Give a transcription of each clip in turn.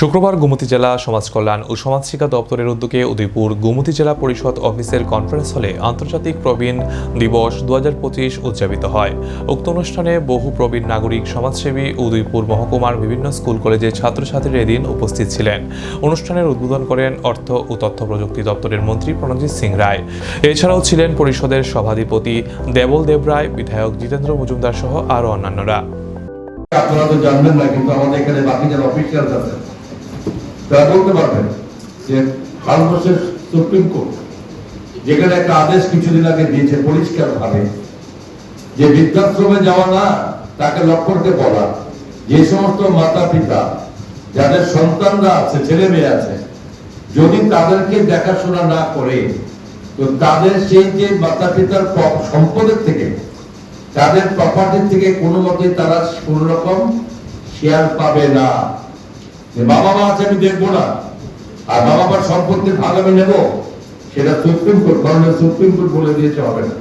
শুক্রবার গোমতী জেলা সমাজ কল্যাণ ও সমাজ শিক্ষা দপ্তরের উদ্যোগে উদয়পুর গোমতী জেলা পরিষদ অফিসের কনফারেন্স হলে আন্তর্জাতিক প্রবীণ দিবস দু উদযাপিত হয়। উক্ত অনুষ্ঠানে বহু প্রবীণ নাগরিক, সমাজসেবী, উদয়পুর মহকুমার বিভিন্ন স্কুল কলেজের ছাত্রছাত্রীরা এদিন উপস্থিত ছিলেন। অনুষ্ঠানের উদ্বোধন করেন অর্থ ও তথ্য প্রযুক্তি দপ্তরের মন্ত্রী প্রণজিৎ সিং রায়। এছাড়াও ছিলেন পরিষদের সভাধিপতি দেবল দেব রায়, বিধায়ক জিতেন্দ্র মজুমদার সহ আরও অন্যান্যরা। আপনারা তো জানবেন না, কিন্তু আমাদের এখানে বাকি যারা অফিসিয়াল তারা বলতে পারবেন যে ভারতবর্ষের সুপ্রিম কোর্ট, যেখানে একটা আদেশ কিছুদিন আগে দিয়েছে পরিষ্কার ভাবে যে বৃদ্ধাশ্রমে যাওয়া না, তাকে লক্ষ্য করতে বলা। যে সমস্ত মাতা পিতা যাদের সন্তানরা আছে, ছেলে মেয়ে আছে, যদি তাদেরকে দেখাশোনা না করে, তো তাদের সেই যে মাতা পিতার সম্পদের থেকে, তাদের প্রপার্টি থেকে কোনো মতে তারা কোন রকম শেয়ার পাবে না। যে বাবা মা আছে, আমি দেখব না। আর বাবা মার সম্পত্তির ভাগ আমি নেব। সেটা সুপ্রিম কোর্ট মাননীয় সুপ্রিম কোর্ট বলে দিয়েছে, হবে না।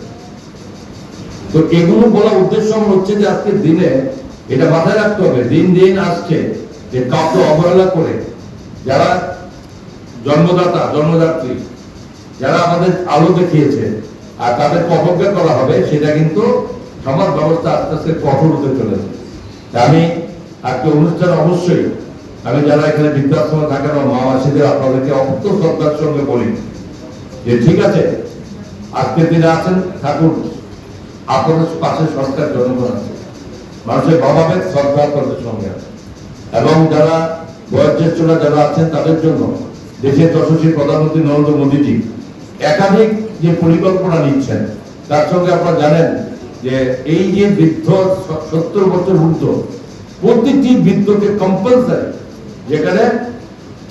তো এগুলো বলার উদ্দেশ্য আমার হচ্ছে যে আজকের দিনে এটা মাথায় রাখতে হবে। দিন দিন আসছে যে কাউকে অবহেলা করে যারা জন্মদাতা, জন্মদাত্রী, যারা আমাদের আলো দেখিয়েছে আর তাদের অবজ্ঞা করা হবে, সেটা কিন্তু সমাজ ব্যবস্থা আস্তে আস্তে কঠোর হতে চলেছে আমি আজকে অনুষ্ঠান অবশ্যই আমি যারা এখানে বৃদ্ধাশ্রমে থাকেন বা মা মাসিদের আপনাদেরকে অত্যন্ত শ্রদ্ধার সঙ্গে বলি যে ঠিক আছে, আজকের দিনে আছেন ঠাকুর আপনাদের পাশে সরকার জনগণ আছে। মানুষের ভাবাবেগ শ্রদ্ধা আপনাদের সঙ্গে আছে। এবং যারা বয়োজ্যেষ্ঠরা যারা আছেন, তাদের জন্য দেশের যশস্বী প্রধানমন্ত্রী নরেন্দ্র মোদীজি একাধিক যে পরিকল্পনা নিচ্ছেন, তার সঙ্গে আপনারা জানেন যে এই যে বৃদ্ধ সত্তর বছর ঊর্ধ্ব প্রতিটি বৃদ্ধকে কম্পালসারি যেখানে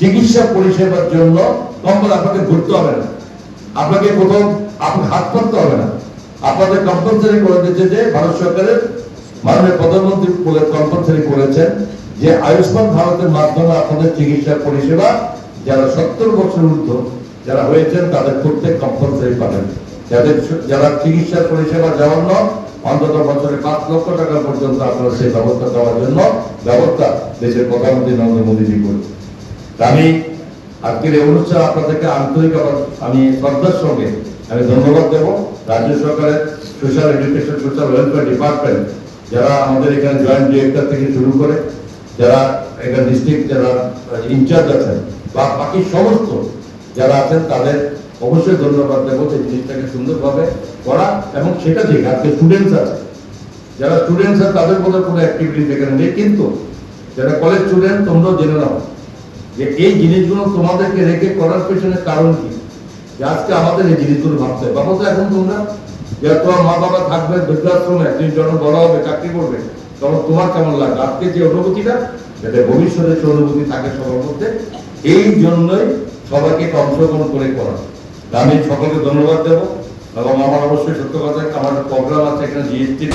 চিকিৎসা পরিষেবার জন্য কম্পাল আপনাকে ঘুরতে হবে না। আপনাকে কোথাও আপনাকে হাত পাততে হবে না। আপনাদের কম্পালসারি করে দিয়েছে যে ভারত সরকারের মাননীয় প্রধানমন্ত্রী কম্পালসারি করেছেন যে আয়ুষ্মান ভারতের মাধ্যমে আপনাদের চিকিৎসা পরিষেবা যারা সত্তর বছর ঊর্ধ্ব যারা হয়েছেন তাদের প্রত্যেক কম্পালসারি পাবেন। যাদের যারা চিকিৎসা পরিষেবা জন্য অন্তত বছরে পাঁচ লক্ষ টাকা পর্যন্ত আপনারা সেই ব্যবস্থা দেওয়ার জন্য ব্যবস্থা দেশের প্রধানমন্ত্রী নরেন্দ্র মোদীজি করেছে আমি আজকের এই অনুষ্ঠান আপনাদেরকে আন্তরিক আমি শ্রদ্ধার সঙ্গে আমি ধন্যবাদ দেব। রাজ্য সরকারের social education, social welfare department যারা আমাদের এখানে জয়েন্ট ডিরেক্টর থেকে শুরু করে, যারা এখানে ডিস্ট্রিক্ট যারা ইনচার্জ আছেন বা বাকি সমস্ত যারা আছেন তাদের অবশ্যই ধন্যবাদ দেবো যে জিনিসটাকে সুন্দরভাবে করা এবং সেটা ঠিক, আজকে স্টুডেন্টস আছে। যারা স্টুডেন্টস আছে, তাদের মধ্যে কোনো অ্যাক্টিভিটি এখানে নেই, কিন্তু যারা কলেজ স্টুডেন্ট তোমরাও জেনে নাও যে এই জিনিসগুলো তোমাদেরকে রেখে করার পেছনে কারণ কি? যে আজকে আমাদের এই জিনিসগুলো ভাবতে হবে ভাবো তো এখন তোমরা যে তোমার মা বাবা থাকবে, বৃদ্ধাশ্রমে তুমি যখন বড় হবে, চাকরি করবে, তখন তোমার কেমন লাগবে? আজকে যে অনুভূতিটা, যাতে ভবিষ্যতে সে অনুভূতি থাকে সবার মধ্যে, এই জন্যই সবাইকে অংশগ্রহণ করে করা। আমি সকলকে ধন্যবাদ দেবো এবং আমার অবশ্যই সত্য কথা আমার প্রোগ্রাম আছে এখানে জিএসটি